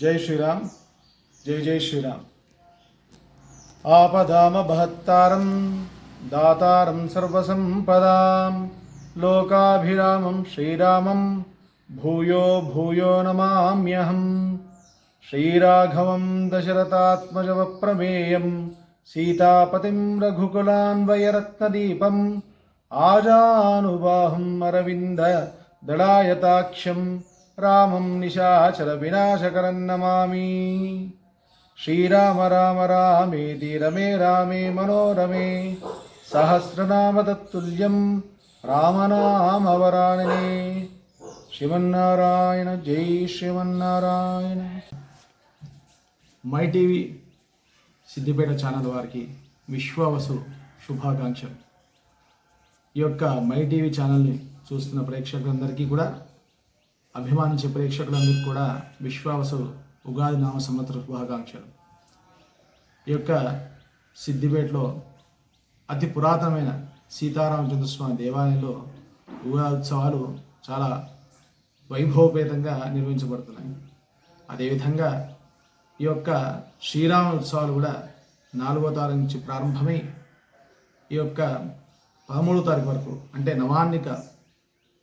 జై శ్రీరామ్ జై జై శ్రీరామ్. ఆపదామభత్తారం దాతారం సర్వసంపదాం లోకాభిరామం శ్రీరామం భూయో భూయో నమామ్యహం శ్రీరాఘవం దశరథాత్మజవప్రమేయం సీతాపతిం రఘుకులాన్వయరత్నదీపం ఆజానుబాహం అరవింద దళాయతాక్షం రామం నిశాచర వినాశకరం నమామి శ్రీరామ రామ రామేది రమే రామే మనోరమే సహస్రనామ తత్తుల్యం రామనామవరాణనే శ్రీమన్నారాయణ జై Sriman Narayana my TV Siddipet channel వారికి విశ్వావసు శుభాకాంక్షలు. ఈ యొక్క మై టీవీ ఛానల్ని చూస్తున్న ప్రేక్షకులందరికీ కూడా అభిమానించే ప్రేక్షకులందరికీ కూడా విశ్వావసు ఉగాది నామ సంవత్సర శుభాకాంక్షలు. ఈ యొక్క సిద్దిపేటలో అతి పురాతనమైన సీతారామచంద్రస్వామి దేవాలయంలో ఉగాది ఉత్సవాలు చాలా వైభవపేతంగా నిర్వహించబడుతున్నాయి. అదేవిధంగా ఈ యొక్క శ్రీరామ ఉత్సవాలు కూడా నాలుగో తారీఖు నుంచి ప్రారంభమై ఈ యొక్క పదమూడో తారీఖు వరకు అంటే నవాన్నిక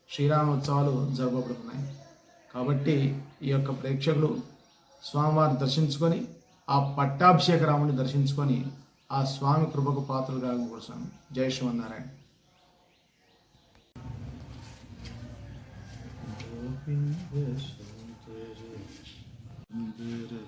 శ్రీరామ ఉత్సవాలు జరపబడుతున్నాయి. కాబట్టి ఈ యొక్క ప్రేక్షకులు స్వామివారిని దర్శించుకొని ఆ పట్టాభిషేక రాముని దర్శించుకొని ఆ స్వామి కృపకు పాత్రలుగా కోసం జయ శివనారాయణ మోహనా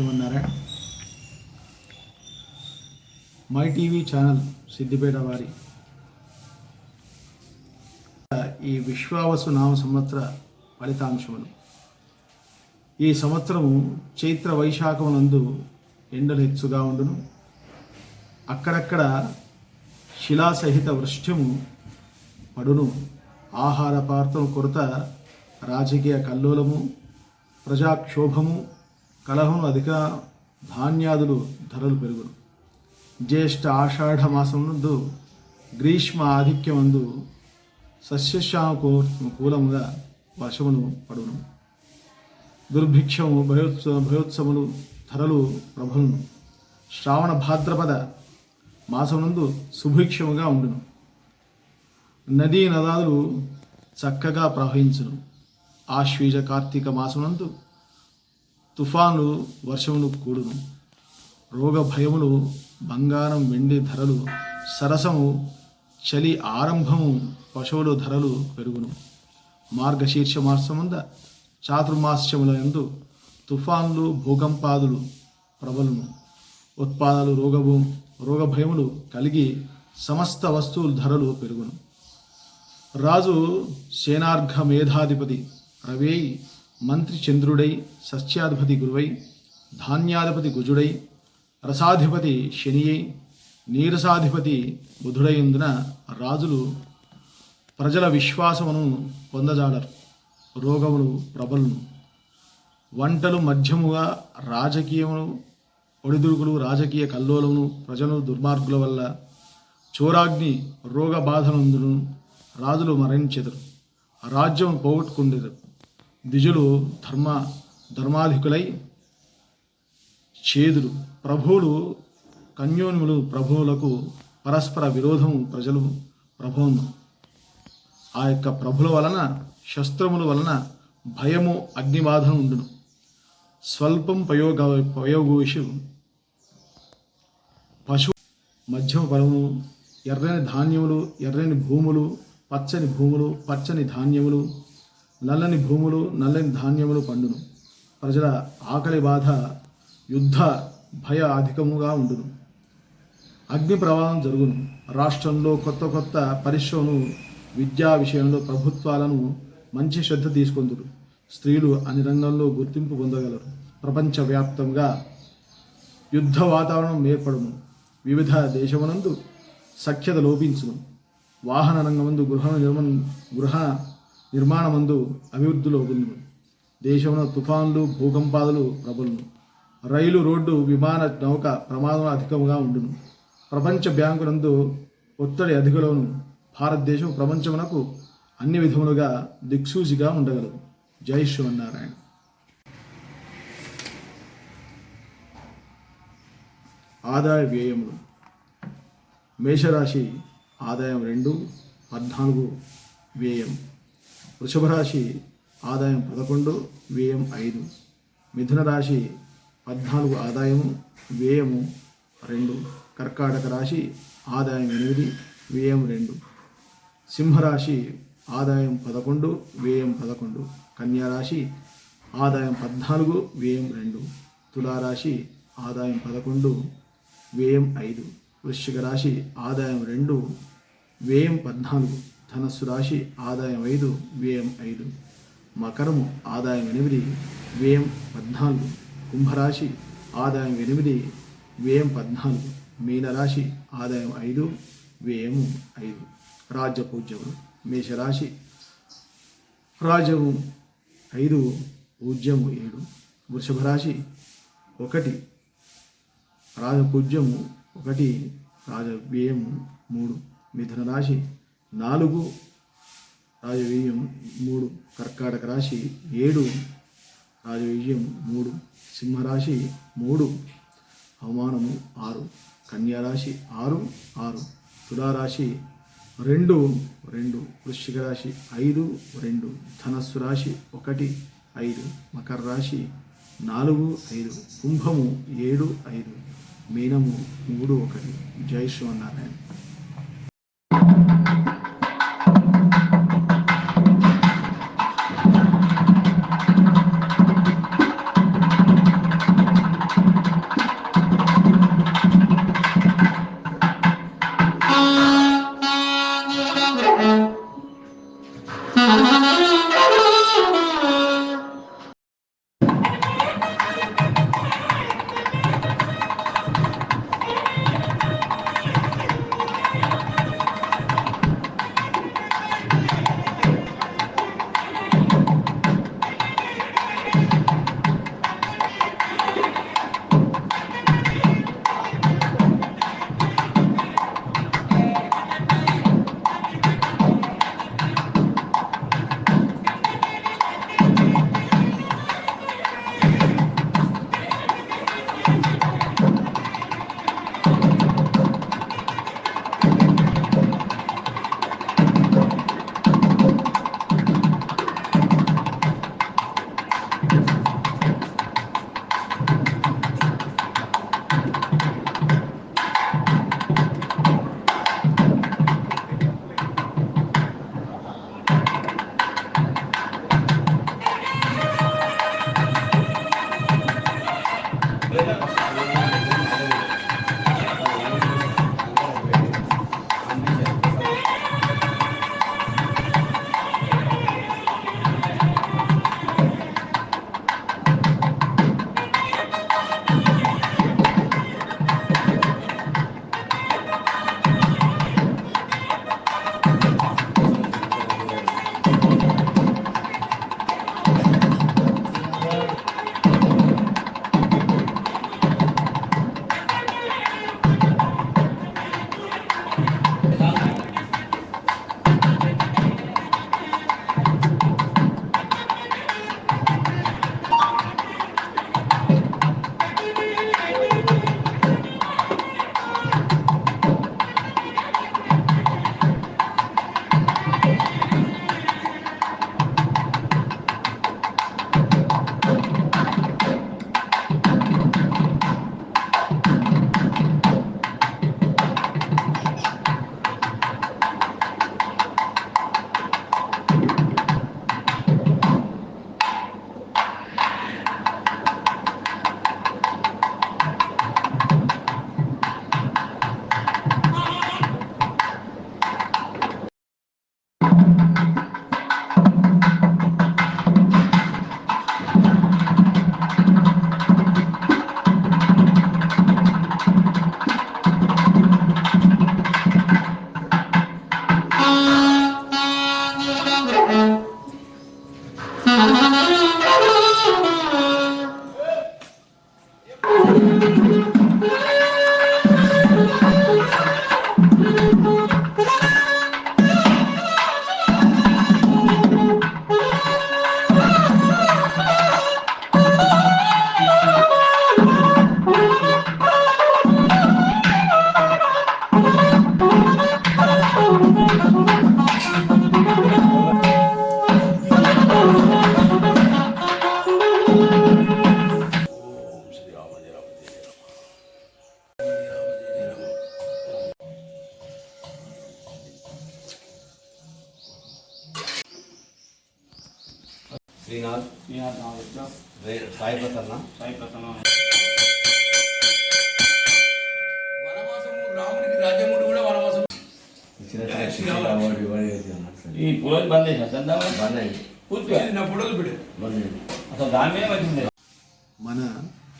ఉన్నారా? మై టీవీ ఛానల్ సిద్దిపేట వారి. ఈ విశ్వావసు నామ సంవత్సర ఫలితాంశములు. ఈ సంవత్సరము చైత్ర వైశాఖమునందు ఎండలు హెచ్చుగా ఉండును. అక్కడక్కడ శిలాసహిత వృష్ట్యము పడును. ఆహార పార్థం కొరత రాజకీయ కల్లోలము ప్రజాక్షోభము కలహంలో అధిక ధాన్యాదులు ధరలు పెరుగును. జ్యేష్ఠ ఆషాఢ మాసమునందు గ్రీష్మ ఆధిక్యమందు సస్యశ్యామకు కూలముగా వర్షమును పడును. దుర్భిక్షము భయోత్సవ భయోత్సములు ధరలు ప్రభులను. శ్రావణ భాద్రపద మాసమునందు సుభిక్షముగా ఉండును. నదీ నదాలు చక్కగా ప్రవహించును. ఆశ్వీజ కార్తీక మాసమునందు తుఫాను వర్షమును కూడును. రోగ భయములు బంగారం వెండి ధరలు సరసము చలి ఆరంభము పశువుల ధరలు పెరుగును. మార్గశీర్ష మాసముంద చాతుర్మాస్యముల యందు తుఫాన్లు భూకంపాదులు ప్రబలును. ఉత్పాదాలు రోగము రోగభయములు కలిగి సమస్త వస్తువుల ధరలు పెరుగును. రాజు సేనార్ఘ మేధాధిపతి రవేయి మంత్రి చంద్రుడై సస్యాధిపతి గురువై ధాన్యాధిపతి గుజుడై రసాధిపతి శనియై నీరసాధిపతి బుధుడైందున రాజులు ప్రజల విశ్వాసమును పొందజాలరు రోగములు ప్రబలును. వంటలు మధ్యముగా రాజకీయమును ఒడిదుడుకులు రాజకీయ కల్లోలమును ప్రజలు దుర్మార్గుల వల్ల చోరాగ్ని రోగ బాధనందును రాజులు మరణించెదరు. రాజ్యం పోగొట్టుకుండెదరు ద్విజులు ధర్మ ధర్మాధికులై చేదులు. ప్రభువులు కన్యోన్ములు ప్రభువులకు పరస్పర విరోధం ప్రజలు ప్రభువును. ఆ యొక్క ప్రభుల వలన శస్త్రముల వలన భయము అగ్నిబాధను ఉండును. స్వల్పం పయోగ పయోగోషు. పశు మధ్యమ బలము ఎర్రని ధాన్యములు ఎర్రని భూములు పచ్చని భూములు పచ్చని ధాన్యములు నల్లని భూములు నల్లని ధాన్యములు పండును. ప్రజల ఆకలి బాధ యుద్ధ భయ అధికముగా ఉండును. అగ్ని ప్రవాహం జరుగును. రాష్ట్రంలో కొత్త కొత్త పరిశ్రమలు విద్యా విషయంలో ప్రభుత్వాలను మంచి శ్రద్ధ తీసుకొందురు. స్త్రీలు అన్ని రంగంలో గుర్తింపు పొందగలరు. ప్రపంచవ్యాప్తంగా యుద్ధ వాతావరణం ఏర్పడును. వివిధ దేశమునందు సఖ్యత లోపించును. వాహన రంగమందు గృహ నిర్మ గృహ నిర్మాణమందు అభివృద్ధిలో పొందును దేశంలో తుఫాన్లు భూకంపాదులు ప్రబలును. రైలు రోడ్డు విమాన నౌక ప్రమాదం అధికంగా ఉండును. ప్రపంచ బ్యాంకునందు ఒత్తిడి అధికలోను భారతదేశం ప్రపంచమునకు అన్ని విధములుగా దిక్సూచిగా ఉండగలదు. జై శివనారాయణ. ఆదాయ వ్యయములు. మేషరాశి ఆదాయం రెండు పద్నాలుగు వ్యయం. వృషభ రాశి ఆదాయం పదకొండు వ్యయం ఐదు. మిథున రాశి పద్నాలుగు ఆదాయము వ్యయము రెండు. కర్కాటక రాశి ఆదాయం ఎనిమిది వ్యయం రెండు. సింహరాశి ఆదాయం పదకొండు వ్యయం పదకొండు. కన్యారాశి ఆదాయం పద్నాలుగు వ్యయం రెండు. తులారాశి ఆదాయం పదకొండు వ్యయం ఐదు. వృశ్చిక రాశి ఆదాయం రెండు వ్యయం పద్నాలుగు. ధనస్సు రాశి ఆదాయం ఐదు వ్యయం ఐదు. మకరము ఆదాయం ఎనిమిది వ్యయం పద్నాలుగు. కుంభరాశి ఆదాయం ఎనిమిది వ్యయం పద్నాలుగు. మీనరాశి ఆదాయం ఐదు వ్యయము ఐదు. రాజ్య పూజ్యములు మేషరాశి రాజము ఐదు పూజ్యము ఏడు. వృషభ రాశి ఒకటి రాజపూజ్యము ఒకటి రాజవ్యయము మూడు. మిథున రాశి నాలుగు రాజవీయం మూడు కర్కాటక రాశి ఏడు రాజవీయం మూడు సింహరాశి మూడు అవమానము ఆరు కన్యారాశి ఆరు ఆరు తులారాశి రెండు రెండు వృశ్చిక రాశి ఐదు రెండు ధనస్సు రాశి ఒకటి ఐదు మకర రాశి నాలుగు ఐదు కుంభము ఏడు ఐదు మీనము మూడు ఒకటి జై శ్రీమన్నారాయణ. సాయి ప్రసన్న సాయి ప్రసన్న వనవాసము రామునికి కూడా వనవాసం. ఈ బంద్ చేసిన? చందామా బంద్ అయింది. పూర్తిగా? నా ఫోటోలు పెట్టు. బంద్ అయింది. అసలు దాని మీద వచ్చింది. మన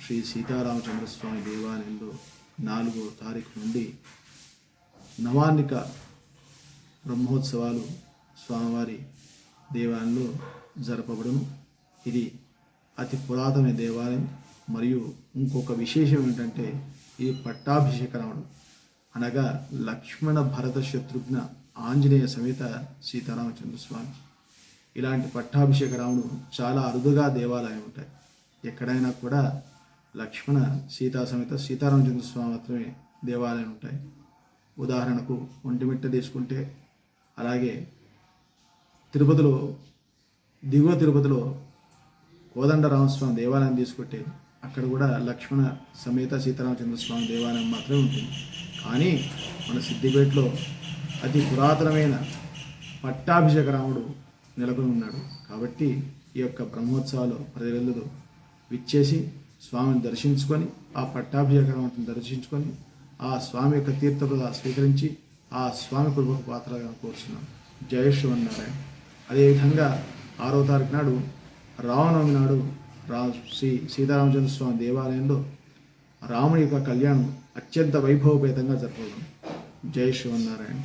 శ్రీ సీతారామచంద్ర స్వామి దేవాలయంలో నాలుగో తారీఖు నుండి నవాన్నిక బ్రహ్మోత్సవాలు స్వామివారి దేవాలయంలో జరపబడును. ఇది అతి పురాతన దేవాలయం మరియు ఇంకొక విశేషం ఏంటంటే ఈ పట్టాభిషేక రావడం అనగా లక్ష్మణ భరత శత్రుఘ్న ఆంజనేయ సమేత సీతారామచంద్ర స్వామి. ఇలాంటి పట్టాభిషేక రాముడు చాలా అరుదుగా దేవాలయం ఉంటాయి. ఎక్కడైనా కూడా లక్ష్మణ సీతా సమేత సీతారామచంద్ర స్వామి మాత్రమే దేవాలయం ఉంటాయి. ఉదాహరణకు ఒంటిమిట్ట తీసుకుంటే అలాగే తిరుపతిలో దిగువ తిరుపతిలో కోదండరామస్వామి దేవాలయం తీసుకుంటే అక్కడ కూడా లక్ష్మణ సమేత సీతారామచంద్ర స్వామి దేవాలయం మాత్రమే ఉంటుంది. కానీ మన సిద్దిపేటలో అతి పురాతనమైన పట్టాభిషేక రాముడు నెలకొని ఉన్నాడు. కాబట్టి ఈ యొక్క బ్రహ్మోత్సవాలు ప్రజలందరూ విచ్చేసి స్వామిని దర్శించుకొని ఆ పట్టాభిషేక రాముడిని దర్శించుకొని ఆ స్వామి యొక్క తీర్థప్రద స్వీకరించి ఆ స్వామి కృపకు పాత్రగా కోరుచున్నాం. జయ శ్రీమన్నారాయణ. అదేవిధంగా ఆరో తారీఖు నాడు రామనవమి నాడు రా శ్రీ సీతారామచంద్ర స్వామి దేవాలయంలో రాముని యొక్క కళ్యాణం అత్యంత వైభవపేతంగా జరపబడింది జై శ్రీమన్నారాయణ